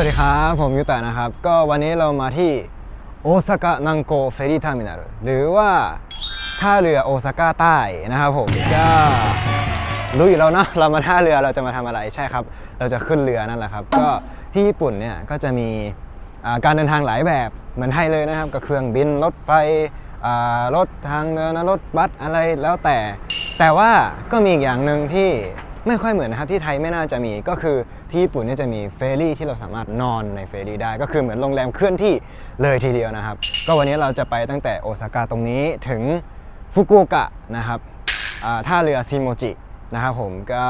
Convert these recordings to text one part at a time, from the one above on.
วัสดีครับ ผมยูตะนะครับ ก็วันนี้เรามาที่โอซากะนังโกเฟรี t ท r ร์มินัลหรือว่าท่าเรือโอซาก้าใต้นะครับผมก็รู้อยู่แล้วนะเรามาท่าเรือเราจะมาทำอะไรใช่ครับ เราจะขึ้นเรือนั่นแหละครับ ก็ที่ญี่ปุ่นเนี่ยก็จะมีการเดินทางหลายแบบเหมือนไทยเลยนะครับกับเครื่องบินรถไฟรถทางเรือนรถบัสอะไรแล้วแต่ แต่ว่าก็มีอีกอย่างหนึ่งที่ไม่ค่อยเหมือนนะครับที่ไทยไม่น่าจะมีก็คือ ที่ญี่ปุ่นเนี่ยจะมีเฟรรี่ที่เราสามารถนอนในเฟรรี่ได้ ก็คือเหมือนโรงแรมเคลื่อนที่เลยทีเดียวนะครับ ก็วันนี้เราจะไปตั้งแต่โอซาก้าตรงนี้ถึงฟุกุโอกะนะครับท่าเรือซิโมจินะครับผมก็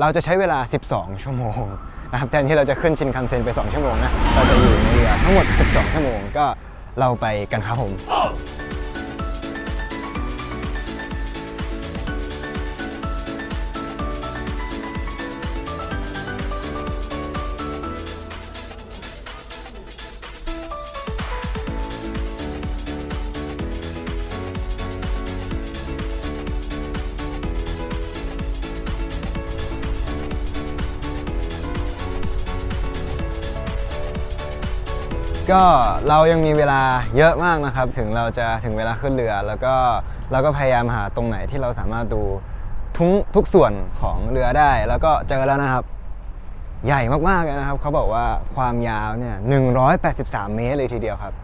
เราจะใช้เวลา 12 ชั่วโมงนะครับแทนที่เราจะขึ้นชินคันเซ็นไป 2 ชั่วโมงนะเราจะอยู่ในเรือทั้งหมด 12 ชั่วโมงก็เราไปกันครับผม ก็เรายังมีเวลาเยอะมากนะครับ ถึงเราจะถึงเวลาขึ้นเรือ แล้วก็เราก็พยายามหาตรงไหนที่เราสามารถดูทุกทุกส่วนของเรือได้ แล้วก็เจอแล้วนะครับ ใหญ่มากๆเลยนะครับ เขาบอกว่าความยาวเนี่ย183 เมตรเลยทีเดียวครับ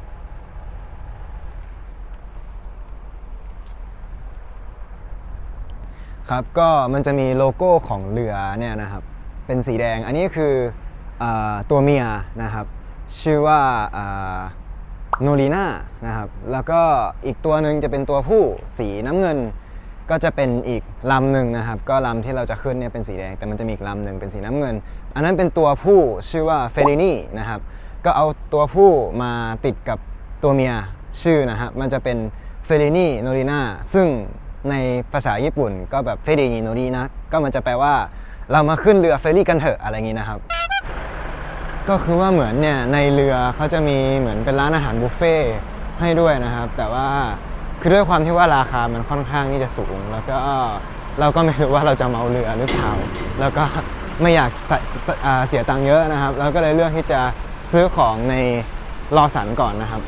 ครับก็มันจะมีโลโก้ของเรือเนี่ยนะครับ เป็นสีแดงอันนี้คืออตัวเมียนะครับ ชื่อว่าโนลีน่านะครับ แล้วก็อีกตัวหนึ่งจะเป็นตัวผู้สีน้ำเงิน ก็จะเป็นอีกลำหนึ่งนะครับ ก็ลำที่เราจะขึ้นเนี่ยเป็นสีแดง แต่มันจะมีอีกลำหนึ่งเป็นสีน้ำเงิน อันนั้นเป็นตัวผู้ชื่อว่าเฟลินี่นะครับ ก็เอาตัวผู้มาติดกับตัวเมียชื่อนะครับ มันจะเป็นเฟลินี่โนริน่าซึ่งในภาษาญี่ปุ่นก็แบบเฟลินีโนรินะก็มันจะแปลว่าเรามาขึ้นเรือเฟรรี่กันเถอะอะไรอย่างนี้นะครับ ก็คือว่าเหมือนเนี่ยในเรือเขาจะมีเหมือนเป็นร้านอาหารบุฟเฟ่ต์ให้ด้วยนะครับ แต่ว่าคือด้วยความที่ว่าราคามันค่อนข้างที่จะสูง แล้วก็เราก็ไม่รู้ว่าเราจะเมาเรือหรือเปล่าแล้วก็ไม่อยากเสียตังค์เยอะนะครับ แล้วก็เลยเลือกที่จะซื้อของในรอสันก่อนนะครับ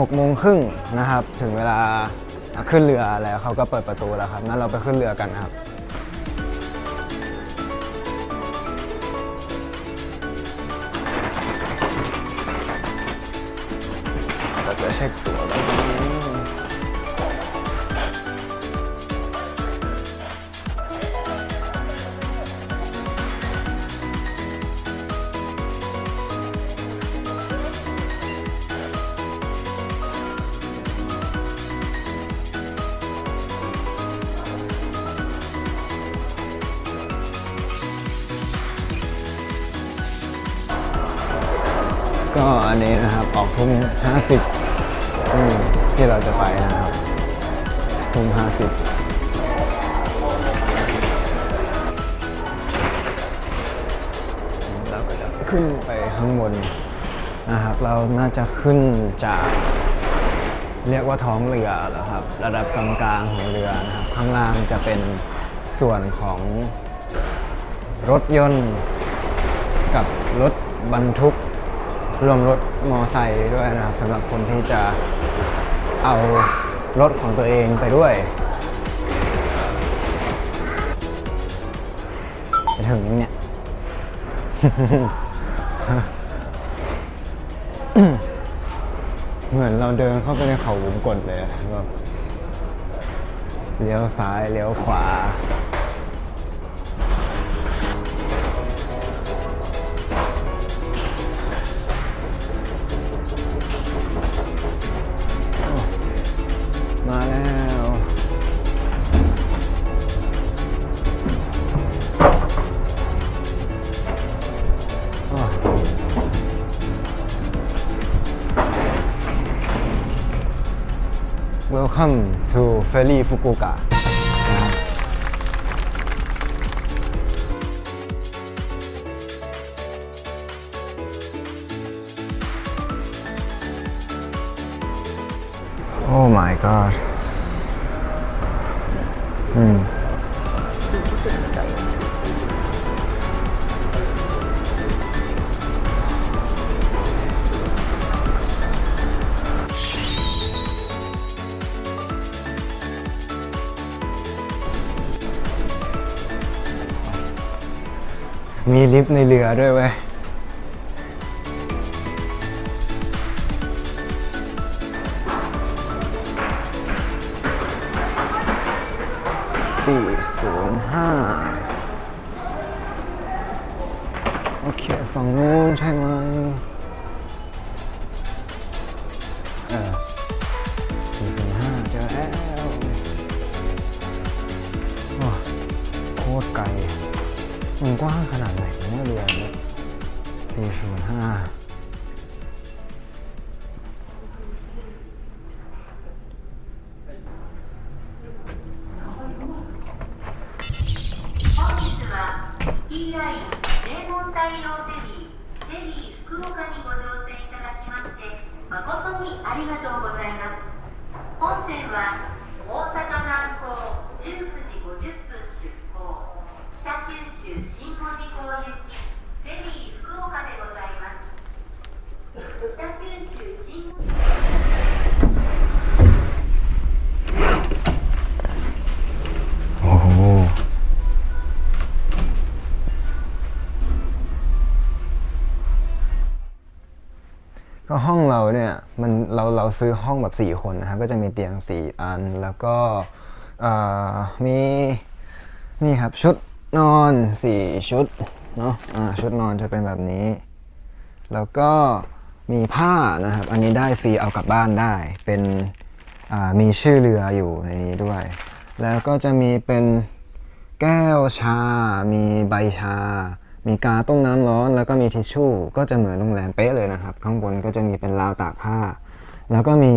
6โมงครึ่งนะครับ ถึงเวลาขึ้นเรือแล้วเขาก็เปิดประตูแล้วครับ นั้นเราไปขึ้นเรือกันครับเราจะเช็คตัว ทุ่ม50อืมที่เราจะไปนะครับทุ่ม50เราก็จะขึ้นไปข้างบนนะครับ เราน่าจะขึ้นจากเรียกว่าท้องเรือเหรอครับ ระดับกลางๆของเรือนะครับ ข้างล่างจะเป็นส่วนของรถยนต์กับรถบรรทุก รวมรถมอไซค์ด้วยนะครับสำหรับคนที่จะเอารถของตัวเองไปด้วยจะถึงยังเนี่ยเหมือนเราเดินเข้าไปในเขาวงกตเลยแบบเลี้ยวซ้ายเลี้ยวขวา Welcome to Ferry Fukuoka มีลิฟต์ในเรือด้วยเว้ยสี่ศูนย์ห้าโอเค ฝั่งนู้นใช่ไหม 福岡にご乗船いただきまして誠にありがとうございます。本線は ก็ห้องเราเนี่ยมันเราเราซื้อห้องแบบ4คนนะครับก็จะมีเตียง4อัน แล้วก็มีนี่ครับชุดนอน4ชุดเนาะชุดนอนจะเป็นแบบนี้ แล้วก็มีผ้านะครับ อันนี้ได้ฟรีเอากลับบ้านได้เป็นมีชื่อเรืออยู่ในนี้ด้วย แล้วก็จะมีเป็นแก้วชา มีใบชา มีกาต้มน้ำร้อน แล้วก็มีทิชชู่ ก็จะเหมือนโรงแรมเป๊ะเลยนะครับ ข้างบนก็จะมีเป็นราวตากผ้า แล้วก็มี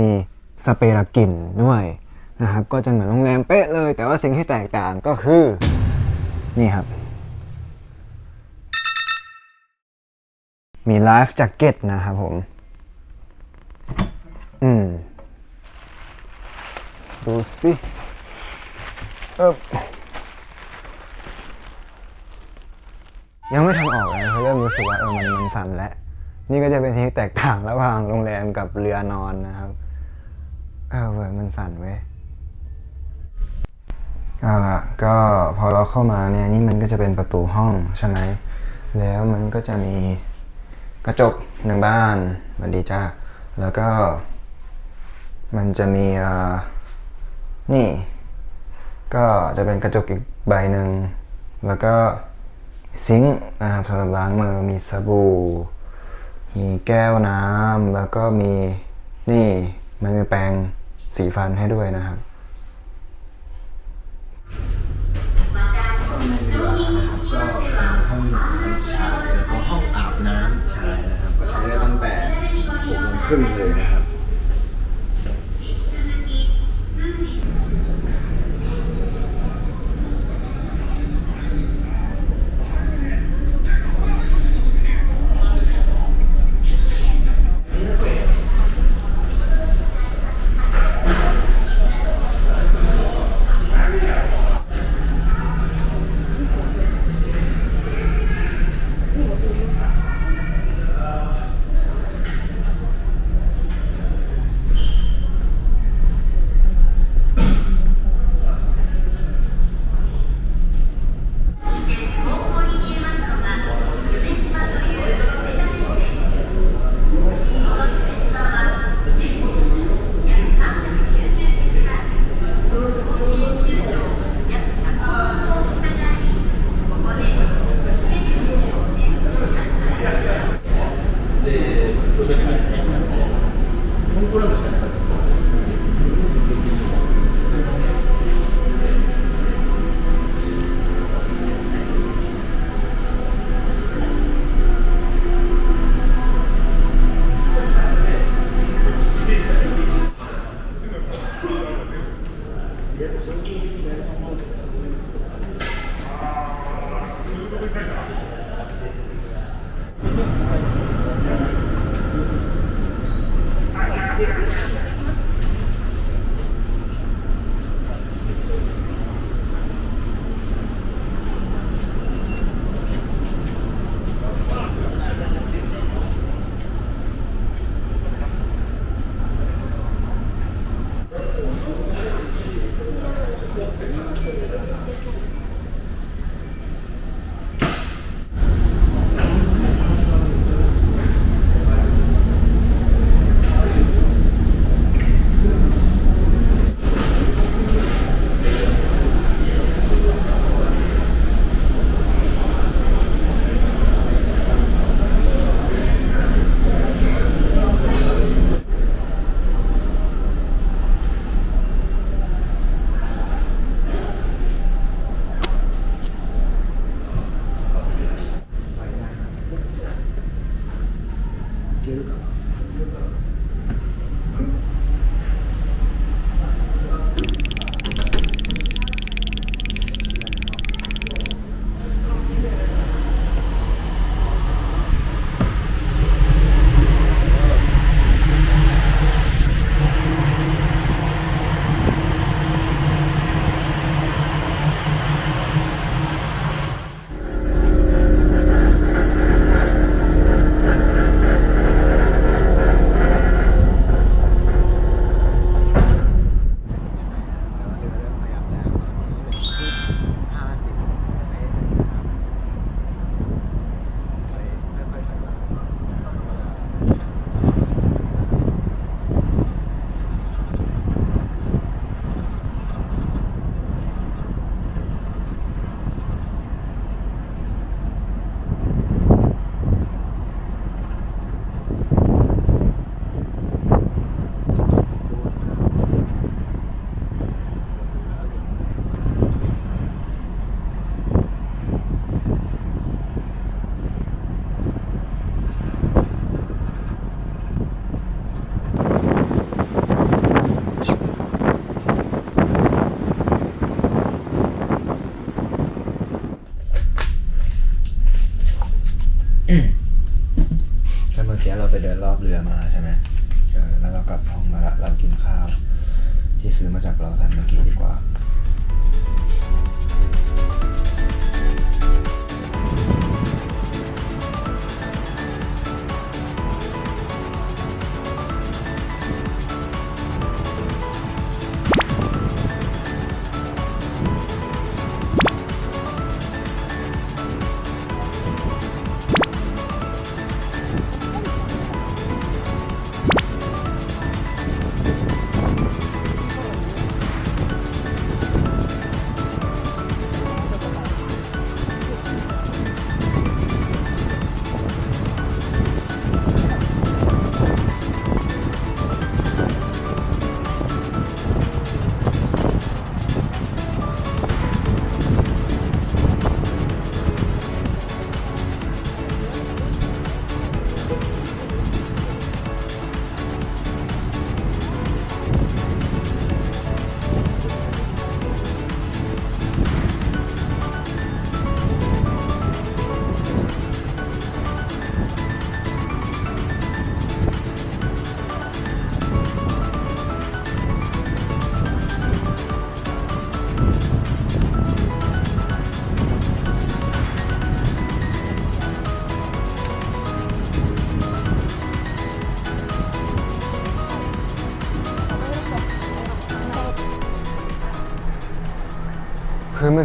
สเปรย์กลิ่นด้วยนะครับก็จะเหมือนโรงแรมเป๊ะเลย แต่ว่าสิ่งที่แตกต่างก็คือนี่ครับ มีไลฟ์แจ็คเก็ตนะครับผม อืม ดูสิเอบ ยังไม่ทันออกเลยเขาเริ่มรู้สึกว่าเออมันมันสั่นแล้ว นี่ก็จะเป็นที่แตกต่างระหว่างโรงแรมกับเรือนอนนะครับ เออเว้ยมันสั่นเว้ยเอาละก็พอเราเข้ามาเนี่ยนี่มันก็จะเป็นประตูห้องใช่ไหมแล้วมันก็จะมีกระจกหนึ่งบ้านสวัสดีจ้าแล้วก็มันจะมีอ่านี่ ก็จะเป็นกระจกอีกใบหนึ่งแล้วก็ ซิงค์นะครับสำหรับล้างมือมีสบู่ มีแก้วน้ำแล้วก็มีนี่มันมีแปรงสีฟันให้ด้วยนะครับห้องชายแล้วก็ห้องอาบน้ำชายนะครับ ก็ใช้ได้ตั้งแต่หกโมงครึ่งเลยนะ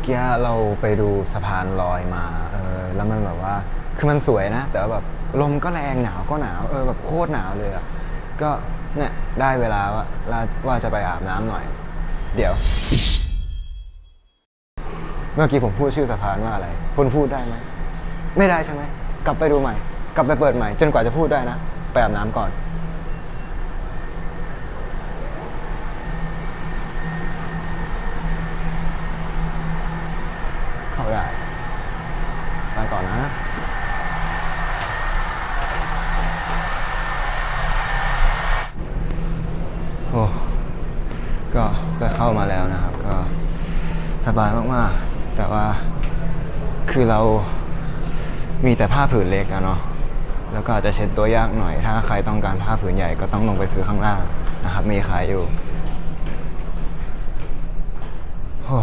กี้เราไปดูสะพานลอยมาเออแล้วมันแบบว่าคือมันสวยนะ แต่ว่าแบบลมก็แรงหนาวก็หนาวเออแบบโคตรหนาวเลยอะก็เนี่ยได้เวลาว่าว่าจะไปอาบน้ำหน่อย เดี๋ยว เมื่อกี้ผมพูดชื่อสะพานว่าอะไรคุณพูดได้ไหมไม่ได้ใช่ไหมกลับไปดูใหม่ กลับไปเปิดใหม่ จนกว่าจะพูดได้นะไปอาบน้ำก่อน เข้าได้ ไปก่อนนะ โอ้ ก็ก็เข้ามาแล้วนะครับ ก็สบายมาก ๆ แต่ว่าคือเรา มีแต่ผ้าผืนเล็กอะเนาะแล้วก็อาจจะเช็ดตัวยากหน่อย ถ้าใครต้องการผ้าผืนใหญ่ก็ต้องลงไปซื้อข้างล่างนะครับ มีขายอยู่โอ้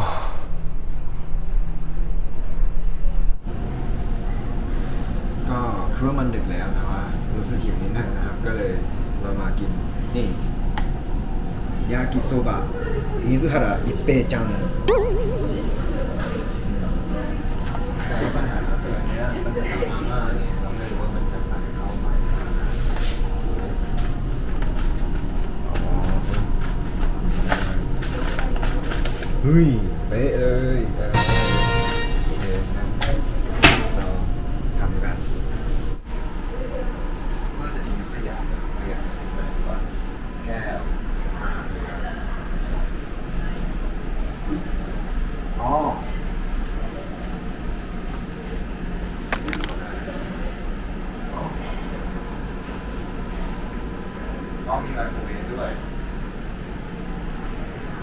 ก็คือว่ามันดึกแล้วแต่ว่ารู้สึกหิวนิดนึงนะครับ ก็เลยเรามากินนี่ยากิโซบะมิซุฮาระอิเปจัง แต่ว่าปัญหาก็คืออันเนี้ยมันสกัดมาม่าเนี่ยเราไม่รู้ว่ามันจะใส่เข้าไหมอ๋อเฮ้ยเป๊ะเลยเออโอเคงั้นเราทำกัน ก็จะมีขยะขยะแบบว่าแก้วอาหารอ๋อ อ๋อมีไมโครเวฟด้วย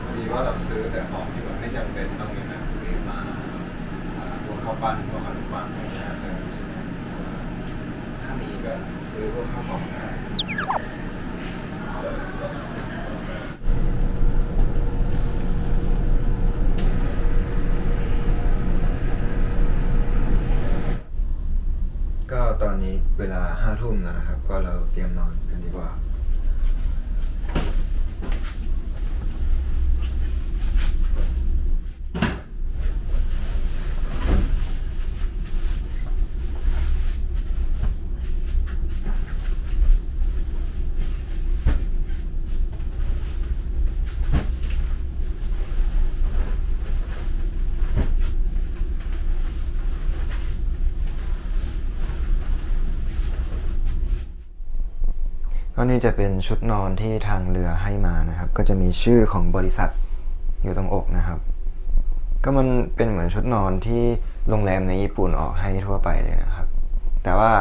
พอดีว่าเราซื้อแต่ของที่แบบไม่จำเป็นต้องมีไมโครเวฟมาอ่าพวกข้าวปั้นพวกขนมปังอะไรอย่างเงี้ยเออถ้ามีก็ซื้อพวกข้าวกล่องได้ ก็ตอนนี้เวลา ห้าทุ่มแล้วนะครับ ก็เราเตรียมนอนกันดีกว่า ก็นี่จะเป็นชุดนอนที่ทางเรือให้มานะครับ ก็จะมีชื่อของบริษัทอยู่ตรงอกนะครับ ก็มันเป็นเหมือนชุดนอนที่โรงแรมในญี่ปุ่นออกให้ทั่วไปเลยนะครับ แต่ว่า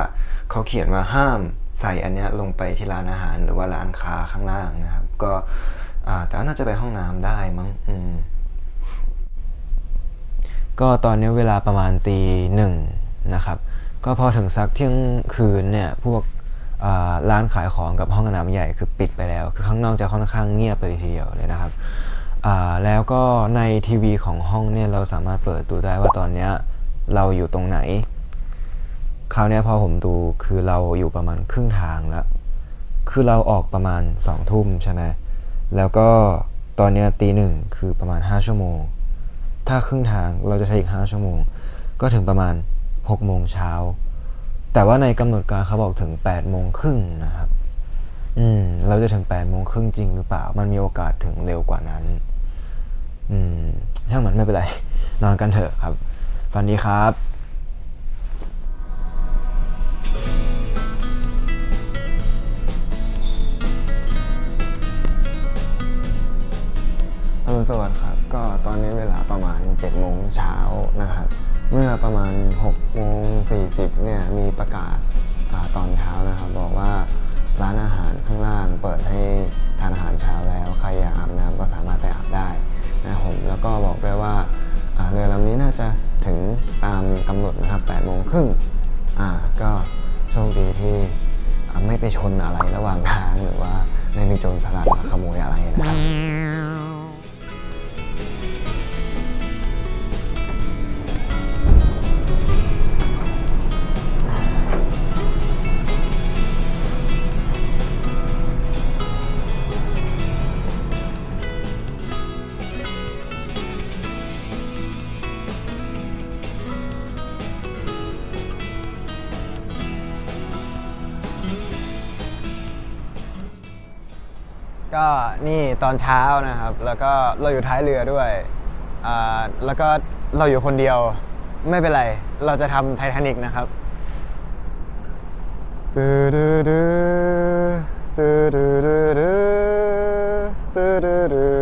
เขาเขียนว่าห้ามใส่อันเนี้ยลงไปที่ร้านอาหารหรือว่าร้านค้าข้างล่างนะครับ ก็แต่ว่าน่าจะไปห้องน้ำได้มั้งอืมก็ตอนนี้เวลาประมาณตีหนึ่งนะครับ ก็พอถึงสักเที่ยงคืนเนี่ยพวก ร้านขายของกับห้องน้ำใหญ่คือปิดไปแล้ว คือข้างนอกจะค่อนข้างเงียบไปทีเดียวเลยนะครับแล้วก็ในทีวีของห้องเนี่ยเราสามารถเปิดดูได้ว่าตอนเนี้ยเราอยู่ตรงไหน คราวนี้พอผมดูคือเราอยู่ประมาณครึ่งทางแล้ว คือเราออกประมาณสองทุ่มใช่ไหมแล้วก็ตอนนี้ตีหนึ่งคือประมาณ 5 ชั่วโมง ถ้าครึ่งทางเราจะใช้อีก 5 ชั่วโมง ก็ถึงประมาณ6โมงเช้า แต่ว่าในกำหนดการเขาบอกถึง8โมงครึ่งนะครับ อืม เราจะถึง8โมงครึ่งจริงหรือเปล่า มันมีโอกาสถึงเร็วกว่านั้น อืม ช่างมันไม่เป็นไร นอนกันเถอะครับ ฝันดีครับอรุณสวัสดิ์ครับ ก็ตอนนี้เวลาประมาณ7โมงเช้านะครับ เมื่อประมาณ6โมง40เนี่ยมีประกาศอาตอนเช้านะครับ บอกว่าร้านอาหารข้างล่างเปิดให้ทานอาหารเช้าแล้ว ใครอยากอาบน้ำก็สามารถไปอาบได้นะผมแล้วก็บอกด้วยว่าเรือลำนี้น่าจะถึงตามกำหนดนะครับ8โมงครึ่งอ่าก็โชคดีที่ไม่ไปชนอะไรระหว่างทางหรือว่าไม่มีโจรสลัดมาขโมยอะไรนะครับ ก็นี่ตอนเช้านะครับ แล้วก็เราอยู่ท้ายเรือด้วยอ่าแล้วก็เราอยู่คนเดียวไม่เป็นไร เราจะทำไททานิกนะครับตืดืดืตืดืดืดืตืดืดื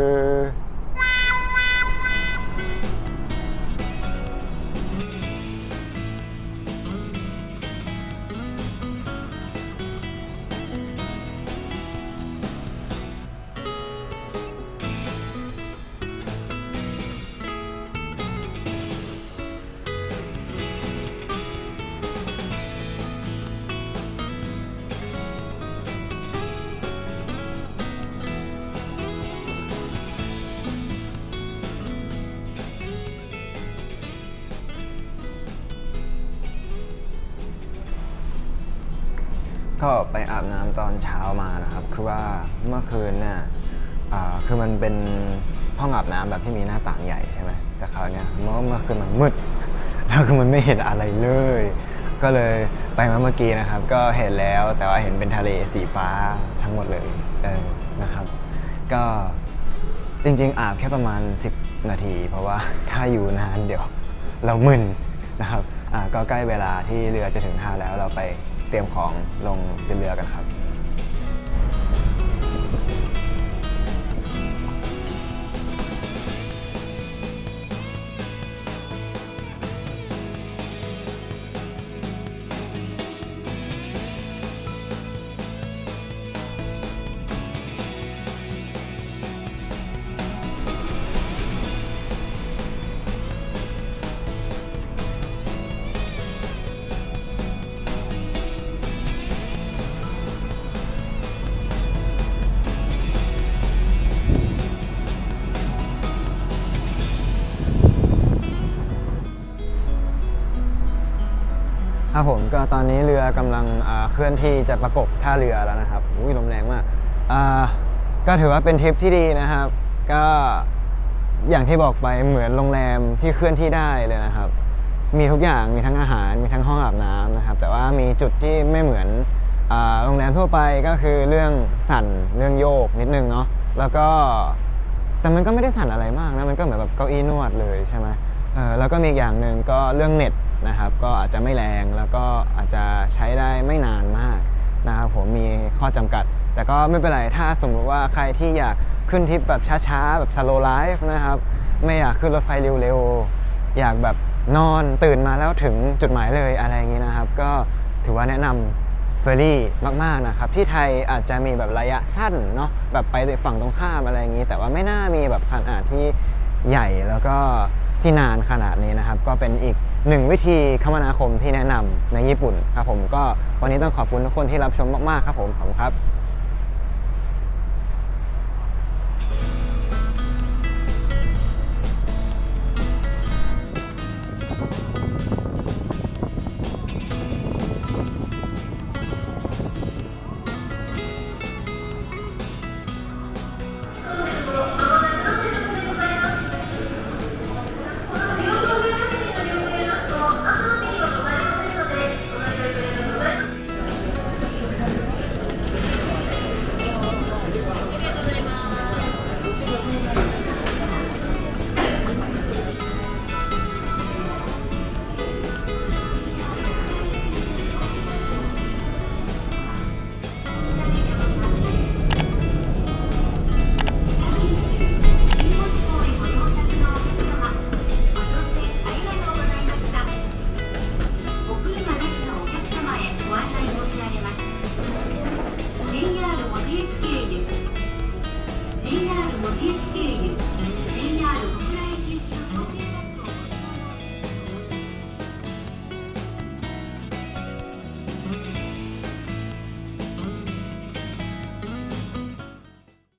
ก็ไปอาบน้ำตอนเช้ามานะครับ คือว่าเมื่อคืนเนี่ยอ่าคือมันเป็นห้องอาบน้ำแบบที่มีหน้าต่างใหญ่ใช่ไหมแต่คราวเนี้ยเมื่อเมื่อคืนมันมืด แล้วคือมันไม่เห็นอะไรเลย ก็เลยไปมาเมื่อกี้นะครับ ก็เห็นแล้วแต่ว่าเห็นเป็นทะเลสีฟ้าทั้งหมดเลยเออนะครับ ก็จริงๆ อาบแค่ประมาณ 10 นาที เพราะว่าถ้าอยู่นานเดี๋ยวเรามึนนะครับอ่าก็ใกล้เวลาที่เรือจะถึงท่าแล้วเราไป เตรียมของลงเป็นเรือกันครับ ครับผมก็ตอนนี้เรือกำลังเคลื่อนที่จะประกบท่าเรือแล้วนะครับอุ้ยลมแรงมากก็ถือว่าเป็นทริปที่ดีนะครับ ก็อย่างที่บอกไปเหมือนโรงแรมที่เคลื่อนที่ได้เลยนะครับ มีทุกอย่างมีทั้งอาหารมีทั้งห้องอาบน้ำนะครับ แต่ว่ามีจุดที่ไม่เหมือนโรงแรมทั่วไปก็คือเรื่องสั่นเรื่องโยกนิดนึงเนาะแล้วก็แต่มันก็ไม่ได้สั่นอะไรมากนะมันก็เหมือนแบบเก้าอี้นวดเลยใช่ไหม แล้วก็มีอีกอย่างหนึ่งก็เรื่องเน็ตนะครับก็อาจจะไม่แรงแล้วก็อาจจะใช้ได้ไม่นานมากนะครับผมมีข้อจำกัด แต่ก็ไม่เป็นไรถ้าสมมติว่าใครที่อยากขึ้นทริปแบบช้าๆ แบบ slow life นะครับ ไม่อยากขึ้นรถไฟเร็วๆ อยากแบบนอนตื่นมาแล้วถึงจุดหมายเลยอะไรอย่างนี้นะครับ ก็ถือว่าแนะนำเฟอร์รี่มากๆนะครับ ที่ไทยอาจจะมีแบบระยะสั้นเนาะแบบไปฝั่งตรงข้ามอะไรอย่างนี้ แต่ว่าไม่น่ามีแบบขนาดที่ใหญ่แล้วก็ ที่นานขนาดนี้นะครับ ก็เป็นอีกหนึ่งวิธีคมนาคมที่แนะนำในญี่ปุ่นครับผมก็วันนี้ต้องขอบคุณทุกคนที่รับชมมากๆครับผมขอบคุณครับ